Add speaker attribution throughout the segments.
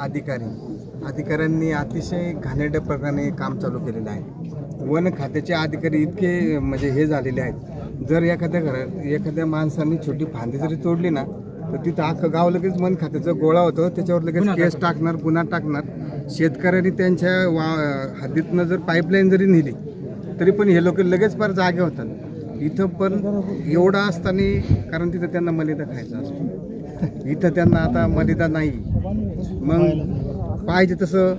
Speaker 1: अधिकारी. अधिकाऱ्यांनी अतिशय घाणेरड्या प्रकारे काम चालू केलेलं आहे. वन खात्याचे अधिकारी इतके म्हणजे हे झालेले आहेत. जर एखाद्या घरात एखाद्या माणसाने छोटी फांदी जरी तोडली ना तर तिथं अख्खं गाव लगेच वन खात्याचा गोळा होतो. त्याच्यावर लगेच केस टाकणार गुन्हा टाकणार. शेतकऱ्यांनी त्यांच्या वा हद्दीतनं जर पाईपलाईन जरी नेली तरी पण हे लोक लगेच फार जागे होतात. इथं पण एवढं असताना कारण तिथं त्यांना मलिदा खायचा असतो. इथं त्यांना आता मलिदा नाही. मग पाहिजे तसं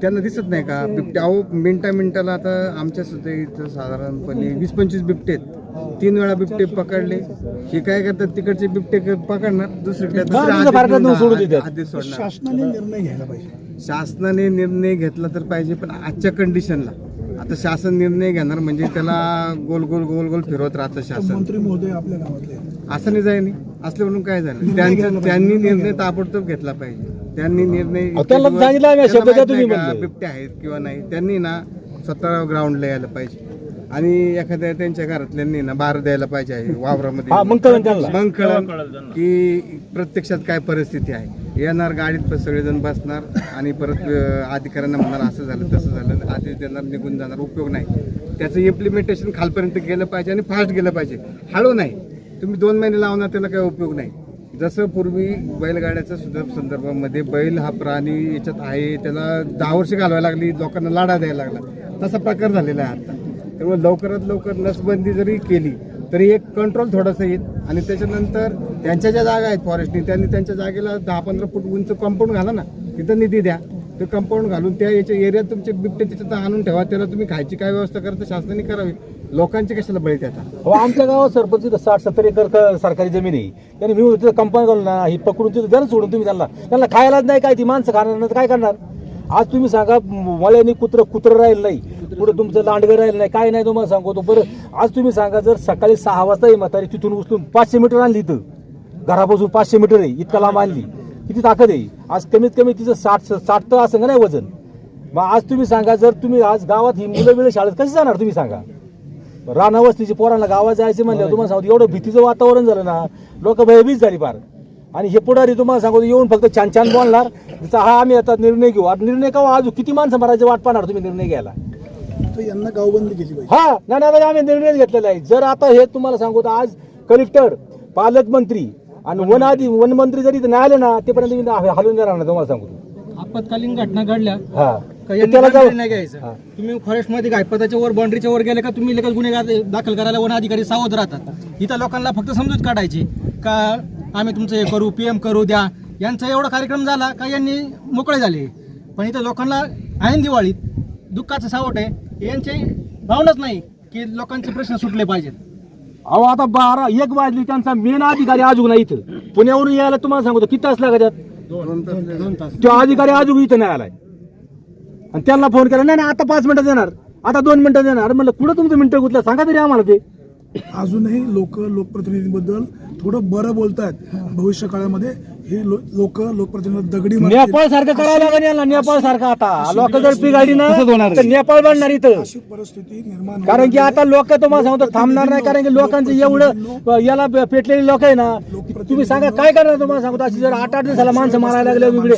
Speaker 1: त्यांना दिसत नाही का? बिबटे अहो मिनटा मिनिटाला आता आमच्या सुद्धा इथं साधारणपणे वीस पंचवीस बिबटे आहेत. तीन वेळा बिबटे पकडले. हे काय करतात? तिकडचे बिबटे पकडणार. दुसरीकडे
Speaker 2: शासनाने निर्णय घ्यायला पाहिजे.
Speaker 1: शासनाने निर्णय घेतला तर पाहिजे पण आजच्या कंडिशनला आता शासन निर्णय घेणार म्हणजे त्याला गोल गोल गोल गोल फिरवत राहतं शासन.
Speaker 2: मंत्री महोदय आपल्या गावातले आहेत.
Speaker 1: असं नाही नाही असलं म्हणून काय झालं? त्यांचं त्यांनी
Speaker 2: निर्णय
Speaker 1: ताबडतोब घेतला पाहिजे. त्यांनी निर्णय
Speaker 3: अहो, त्यांना सांगितलं आम्ही, शब्द द्या तुम्ही
Speaker 1: बिबटे आहेत किंवा नाही. त्यांनी ना स्वतः ग्राउंडला यायला पाहिजे. आणि एखाद्या त्यांच्या घरातल्यांनी ना बार द्यायला पाहिजे आहे
Speaker 3: हा
Speaker 1: वावरामध्ये
Speaker 3: मग त्यांना.
Speaker 1: की प्रत्यक्षात काय परिस्थिती आहे. येणार गाडीत पण सगळेजण बसणार आणि परत अधिकाऱ्यांना म्हणणार असं झालं तसं झालं आदेश देणार निघून जाणार उपयोग नाही. त्याचं इम्प्लिमेंटेशन खालपर्यंत गेलं पाहिजे आणि फास्ट गेलं पाहिजे. हळू नाही. तुम्ही दोन महिने लावणार त्याला काही उपयोग नाही. जसं पूर्वी बैलगाड्याच्या सुद्धा संदर्भामध्ये बैल हा प्राणी याच्यात आहे त्याला दहा वर्ष घालवायला लागली लोकांना लाडा द्यायला लागला. तसा प्रकार झालेला आहे आता. त्यामुळे लवकरात लवकर नसबंदी जरी केली तरी एक कंट्रोल थोडंसं येईल. आणि त्याच्यानंतर त्यांच्या ज्या जागा आहेत फॉरेस्टनी त्यांनी त्यांच्या जागेला दहा पंधरा फूट उंच कंपाऊंड घाला ना तिथं निधी द्या. ते कंपाऊंड घालून त्या याच्या एरियात तुमचे बिबटे तिथं आणून ठेवा त्याला तुम्ही खायची काय व्यवस्था करता शासनाने करावी. लोकांची कशाला बळी देतात
Speaker 3: अहो, आमच्या गावात सरपंच तिथं साठ सत्तर एकर सरकारी जमीन आहे. त्यांनी मी तिथं कंपाऊंड घालून ना ही पकडून तिथं द्या सोडून तुम्ही त्यांना त्यांना खायलाच नाही काय ती माणसं खाणार नाही तर काय करणार? आज तुम्ही सांगा मला कुत्र कुत्र राहील नाही. पुढे तुमचं लांडगं राहिलं नाही काय नाही तुम्हाला सांगतो. बरं आज तुम्ही सांगा जर सकाळी सहा वाजता ही म्हातारी तिथून उचलून पाचशे मीटर आणली इथं घरापासून पाचशे मीटर आहे इतका लांब आणली. किती ताकद आहे? आज कमीत कमी तिचं साठ साठ तर असं का नाही वजन? मग आज तुम्ही सांगा जर तुम्ही आज गावात ही मुलं बिलं शाळेत कशी जाणार तुम्ही सांगा. रानावस्तीची पोरांना गावात जायचं म्हणलं तुम्हाला सांगतो एवढं भीतीचं वातावरण झालं ना लोक भयभीत झाली फार. आणि हे पुढारी तुम्हाला सांगतो येऊन फक्त छान छान बोलणार तिचा हा आम्ही आता निर्णय घेऊ. आता निर्णय का हो? अजून किती माणसं मारायचे वाट पाहणार तुम्ही निर्णय घ्यायला?
Speaker 2: तर यांना गावबंदी केली पाहिजे.
Speaker 3: हा नाही नाही, आम्ही निर्णय घेतलेला आहे. जर आता हे तुम्हाला सांगू तर आज कलेक्टर पालकमंत्री आणि वन आधी वनमंत्री जरी इथं नाही आले ना तेपर्यंत मी हलवून देणार नाही तुम्हाला सांगतो
Speaker 4: आपत्कालीन घटना घडल्या.
Speaker 3: हा.
Speaker 4: का
Speaker 3: तर
Speaker 4: यांनी
Speaker 3: त्याला
Speaker 4: गांभीर्य
Speaker 3: जाऊ
Speaker 4: नाही घ्यायचं?
Speaker 3: हा.
Speaker 4: तुम्ही फॉरेस्टमध्ये गायपताच्या वर बाउंड्रीच्या वर गेले का तुम्ही लगेच गुन्हे गा- दाखल करायला वन अधिकारी सावध राहतात. इथं लोकांना फक्त समजूत काढायची का आम्ही तुमचं हे करू पीएम करू द्या. यांचा एवढा कार्यक्रम झाला का यांनी मोकळे झाले. पण इथं लोकांना ऐन दिवाळीत दुःखाचं सावट आहे. यांची भावनाच नाही की लोकांचे प्रश्न सुटले पाहिजेत.
Speaker 3: अहो आता बारा एक वाजली त्यांचा मेन अधिकारी अजून नाही इथं. पुण्यावरून यायला तुम्हाला सांगतो किती तास लागत आहेत?
Speaker 1: दोन तास
Speaker 4: दोन तास.
Speaker 3: तो अधिकारी अजून इथं नाही आलाय. आणि त्यांना फोन केला नाही नाही आता पाच मिनिटं देणार. आता दोन मिनिटं देणार. म्हणलं कुठं तुमचं मिनिटं गुतलं? सांगा तरी आम्हाला ते.
Speaker 2: अजूनही लोक लोकप्रतिनिधींबद्दल थोडं बरं बोलतात भविष्य काळामध्ये हे लोक लोकप्रतिनिधी दगडी.
Speaker 3: नेपाळ सारखं करायला लागेल यांना नेपाळ सारखं आता. लोक जर पिघाडी ना तर नेपाळ बनणार इथं.
Speaker 2: अशी परिस्थिती निर्माण.
Speaker 3: कारण की आता लोक तुम्हाला सांगतो थांबणार नाही कारण की लोकांचं एवढं याला पेटलेली लोक आहे ना तुम्ही सांगा काय करणार तुम्हाला सांगतो? अशी जर आठ आठ दिवसाला माणसं मारायला लागले वेगळे